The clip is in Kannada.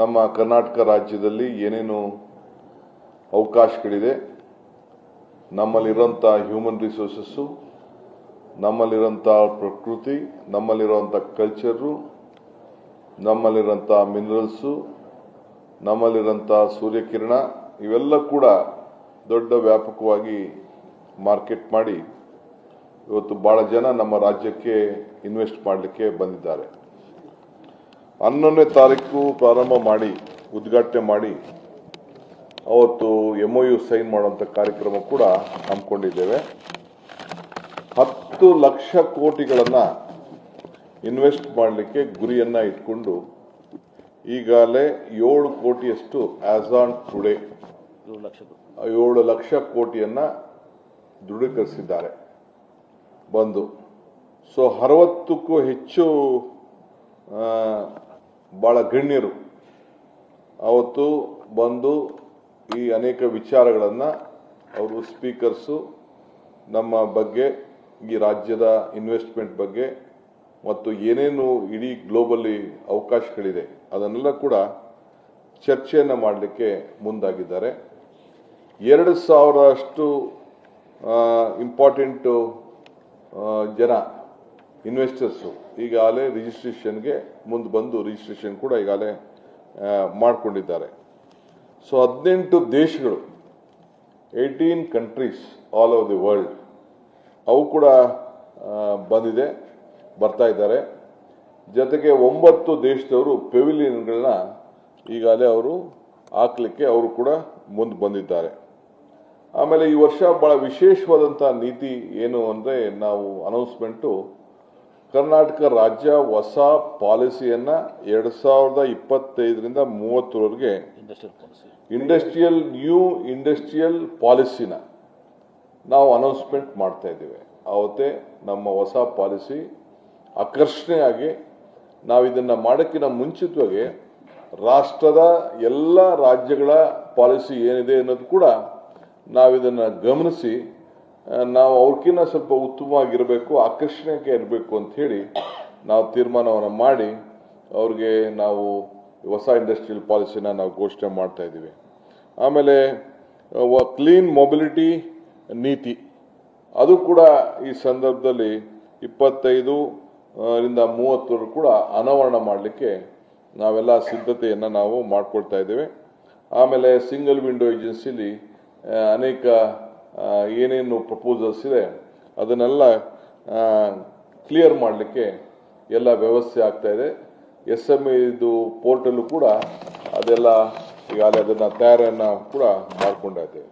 ನಮ್ಮ ಕರ್ನಾಟಕ ರಾಜ್ಯದಲ್ಲಿ ಏನೇನು ಅವಕಾಶಗಳಿದೆ ನಮ್ಮಲ್ಲಿರೋಂಥ ಹ್ಯೂಮನ್ ರಿಸೋರ್ಸಸ್ಸು ನಮ್ಮಲ್ಲಿರೋಂಥ ಪ್ರಕೃತಿ ನಮ್ಮಲ್ಲಿರೋಂಥ ಕಲ್ಚರು ನಮ್ಮಲ್ಲಿರೋಂಥ ಮಿನರಲ್ಸು ನಮ್ಮಲ್ಲಿರೋಂಥ ಸೂರ್ಯಕಿರಣ, ಇವೆಲ್ಲ ಕೂಡ ದೊಡ್ಡ ವ್ಯಾಪಕವಾಗಿ ಮಾರ್ಕೆಟ್ ಮಾಡಿ ಇವತ್ತು ಭಾಳ ಜನ ನಮ್ಮ ರಾಜ್ಯಕ್ಕೆ ಇನ್ವೆಸ್ಟ್ ಮಾಡಲಿಕ್ಕೆ ಬಂದಿದ್ದಾರೆ. ಹನ್ನೊಂದನೇ ತಾರೀಕು ಪ್ರಾರಂಭ ಮಾಡಿ ಉದ್ಘಾಟನೆ ಮಾಡಿ ಅವತ್ತು ಎಂ ಯು ಸೈನ್ ಮಾಡುವಂಥ ಕಾರ್ಯಕ್ರಮ ಕೂಡ ಹಮ್ಮಿಕೊಂಡಿದ್ದೇವೆ. ಹತ್ತು ಲಕ್ಷ ಕೋಟಿಗಳನ್ನು ಇನ್ವೆಸ್ಟ್ ಮಾಡಲಿಕ್ಕೆ ಗುರಿಯನ್ನು ಇಟ್ಕೊಂಡು ಈಗಾಗಲೇ ಏಳು ಕೋಟಿಯಷ್ಟು ಆಸ್ ಆನ್ ಟುಡೇ ಏಳು ಲಕ್ಷ ಏಳು ಲಕ್ಷ ಕೋಟಿಯನ್ನು ದೃಢೀಕರಿಸಿದ್ದಾರೆ ಬಂದು. ಸೊ ಅರವತ್ತಕ್ಕೂ ಹೆಚ್ಚು ಆ, ಭಾಳ ಗಣ್ಯರು ಅವತ್ತು ಬಂದು ಈ ಅನೇಕ ವಿಚಾರಗಳನ್ನು ಅವರು ಸ್ಪೀಕರ್ಸು ನಮ್ಮ ಬಗ್ಗೆ, ಈ ರಾಜ್ಯದ ಇನ್ವೆಸ್ಟ್ಮೆಂಟ್ ಬಗ್ಗೆ ಮತ್ತು ಏನೇನು ಇಡೀ ಗ್ಲೋಬಲಿ ಅವಕಾಶಗಳಿದೆ ಅದನ್ನೆಲ್ಲ ಕೂಡ ಚರ್ಚೆಯನ್ನು ಮಾಡಲಿಕ್ಕೆ ಮುಂದಾಗಿದ್ದಾರೆ. ಎರಡು ಸಾವಿರಷ್ಟು ಇಂಪಾರ್ಟೆಂಟು ಜನ ಇನ್ವೆಸ್ಟರ್ಸು ಈಗಾಗಲೇ ರಿಜಿಸ್ಟ್ರೇಷನ್ಗೆ ಮುಂದೆ ಬಂದು ರಿಜಿಸ್ಟ್ರೇಷನ್ ಕೂಡ ಈಗಾಗಲೇ ಮಾಡಿಕೊಂಡಿದ್ದಾರೆ. ಸೊ ಹದಿನೆಂಟು ದೇಶಗಳು eighteen countries all over the world ಅವು ಕೂಡ ಬಂದಿದೆ, ಬರ್ತಾ ಇದ್ದಾರೆ. ಜೊತೆಗೆ ಒಂಬತ್ತು ದೇಶದವರು ಪೆವಿಲಿಯನ್ಗಳನ್ನ ಈಗಾಗಲೇ ಅವರು ಹಾಕ್ಲಿಕ್ಕೆ ಅವರು ಕೂಡ ಮುಂದೆ ಬಂದಿದ್ದಾರೆ. ಆಮೇಲೆ ಈ ವರ್ಷ ಬಹಳ ವಿಶೇಷವಾದಂಥ ನೀತಿ ಏನು ಅಂದರೆ ನಾವು ಅನೌನ್ಸ್ಮೆಂಟು ಕರ್ನಾಟಕ ರಾಜ್ಯ ಹೊಸ ಪಾಲಿಸಿಯನ್ನ ಎರಡು ಸಾವಿರದ ಇಪ್ಪತ್ತೈದರಿಂದ ಮೂವತ್ತರವರೆಗೆ ಇಂಡಸ್ಟ್ರಿಯಲ್ ಇಂಡಸ್ಟ್ರಿಯಲ್ ನ್ಯೂ ಇಂಡಸ್ಟ್ರಿಯಲ್ ಪಾಲಿಸಿನ ನಾವು ಅನೌನ್ಸ್ಮೆಂಟ್ ಮಾಡ್ತಾ ಇದ್ದೇವೆ. ಅವತ್ತೇ ನಮ್ಮ ಹೊಸ ಪಾಲಿಸಿ ಆಕರ್ಷಣೆಯಾಗಿ ನಾವು ಇದನ್ನ ಮಾಡೋಕ್ಕಿಂತ ಮುಂಚಿತವಾಗಿ ರಾಷ್ಟ್ರದ ಎಲ್ಲ ರಾಜ್ಯಗಳ ಪಾಲಿಸಿ ಏನಿದೆ ಅನ್ನೋದು ಕೂಡ ನಾವಿದನ್ನು ಗಮನಿಸಿ ನಾವು ಅವ್ರಕ್ಕಿಂತ ಸ್ವಲ್ಪ ಉತ್ತಮವಾಗಿರಬೇಕು ಆಕರ್ಷಣೆಗೆ ಇರಬೇಕು ಅಂತ ಹೇಳಿ ನಾವು ತೀರ್ಮಾನವನ್ನು ಮಾಡಿ ಅವ್ರಿಗೆ ನಾವು ಹೊಸ ಇಂಡಸ್ಟ್ರಿಯಲ್ ಪಾಲಿಸಿನ ನಾವು ಘೋಷಣೆ ಮಾಡ್ತಾ ಇದ್ದೀವಿ. ಆಮೇಲೆ ಕ್ಲೀನ್ ಮೊಬಿಲಿಟಿ ನೀತಿ. ಅದು ಕೂಡ ಈ ಸಂದರ್ಭದಲ್ಲಿ ಇಪ್ಪತ್ತೈದು ರಿಂದ ಮೂವತ್ತರು ಕೂಡ ಅನಾವರಣ ಮಾಡಲಿಕ್ಕೆ ನಾವೆಲ್ಲ ಸಿದ್ಧತೆಯನ್ನು ನಾವು ಮಾಡಿಕೊಳ್ತಾ ಇದ್ದೇವೆ. ಆಮೇಲೆ ಸಿಂಗಲ್ ವಿಂಡೋ ಏಜೆನ್ಸಿಲಿ ಅನೇಕ ಏನೇನು ಪ್ರಪೋಸಲ್ಸ್ ಇದೆ, ಅದನ್ನೆಲ್ಲ ಕ್ಲಿಯರ್ ಮಾಡಲಿಕ್ಕೆ ಎಲ್ಲ ವ್ಯವಸ್ಥೆ ಆಗ್ತಾ ಇದೆ. ಎಸ್ ಎಂ ಇದು ಪೋರ್ಟಲ್ಲು ಕೂಡ ಅದೆಲ್ಲ ಈಗಾಗಲೇ ಅದನ್ನು ತಯಾರಿಯನ್ನು ಕೂಡ ಮಾಡ್ಕೊಂಡಾಯ್ತೇವೆ